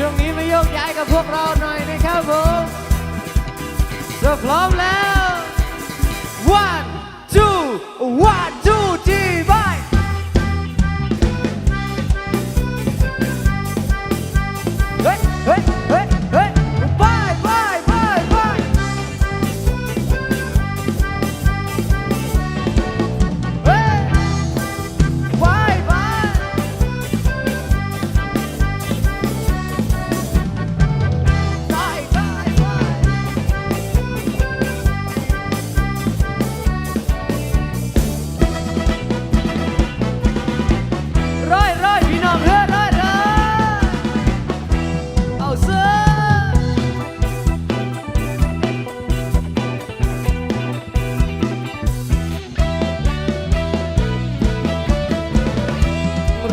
ช่วงนี้มาโยกย้ายกับพวกเราหน่อยนะครับผมถ้าพร้อมแล้ว one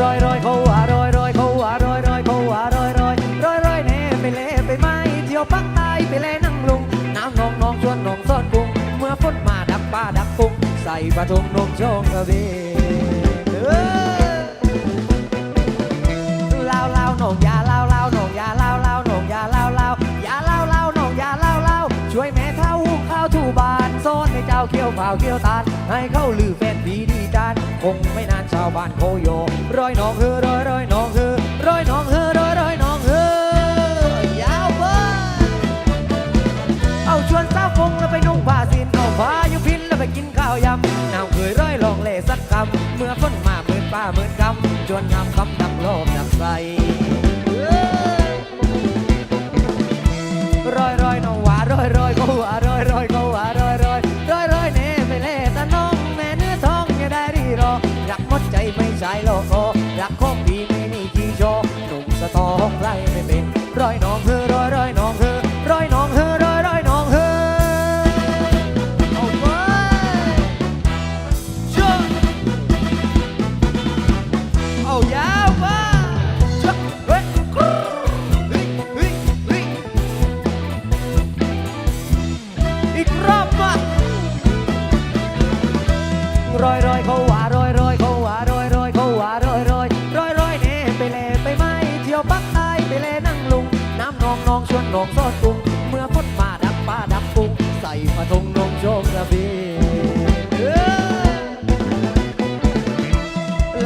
รอยรอยเขาว่ารอยรอยเขาว่ารอยรอยเขาว่ารอยรอยรอยรอยเน่ไปเล่ไปไม้เที่ยวปักใต้ไปเล่นั่งลุงน้ำนองนองชวนนองซ่อนกุ้งเมื่อฝนมาดักป้าดักกุ้งใส่ปลาทงนมชงกระเบนเออลาวลาวนองยาลาวลาวนองยาลาวลาวนองยาลาวลาวยาลาวลาวนองยาลาวลาวช่วยแม่เท่าหุงข้าวถูบานโซนให้เจ้าเขี้ยวเผาเขี้ยวตาลให้เข้าลือแฟนผีดีจาน งไม่นานชาวบ้านโคโยร้อยน้องเฮอร้อยร้อยน้องเฮอร้อยน้องเฮอร้อยร้อยน้องเฮอยาวเบ้อเอาชวนสาวฟงแล้วไปนุ่งผ้าสินเอาผ้ายุพินแล้วไปกินข้าวยำน้ำเคยร้อยลองเล่สักคำเมื่อฝนมาเหมือป้าเหมือนกำชวนงาม รอยน้องเฮอรอยรอยน้องเฮอรอยน้องเฮอรอยรอยน้องเฮอเอาไปเชื่อเอายาวมาเชื่อเฮ้ยเฮ้ยเฮ้ยเฮ้ยอีกรอบมารอยรอยเขาว่า วนนองซอดกุ้งเมื่อฝนมาดักป้าดักกุ้งใส่ผ้าทงนงโจงกระเบนเออ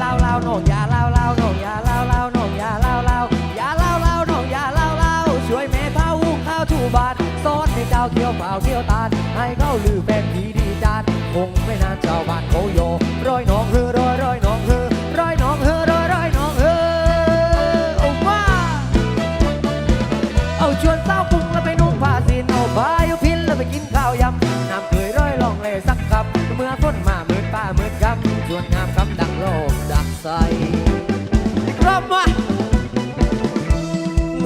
ลาวลาวนองยาลาวลาวนองยาลาวลาวนองยาลาวลาวยาลาวลาวนองยาลาวลาวช่วยแม่พาวุ้งข้าวถูบาทซอสให้เจ้าเที่ยวเปล่าเที่ยวตาลให้เขาลือแฟนผีดีจานคงไม่นาน อฝนมาเมือป้าเมือกำชวนงามคำดังโลกดักใสรอบมา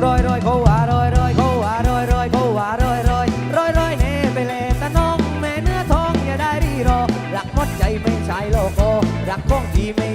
รอยรอยเขาว่ารอยรอยเขาว่ารอยรอยเขาว่ารอยรอยรอยรอยเน่ไปเล่ตะน้องแม่เนื้อทองอย่าได้รีรอ รักหมดใจไม่ใช่โลโกรักของที่ไม่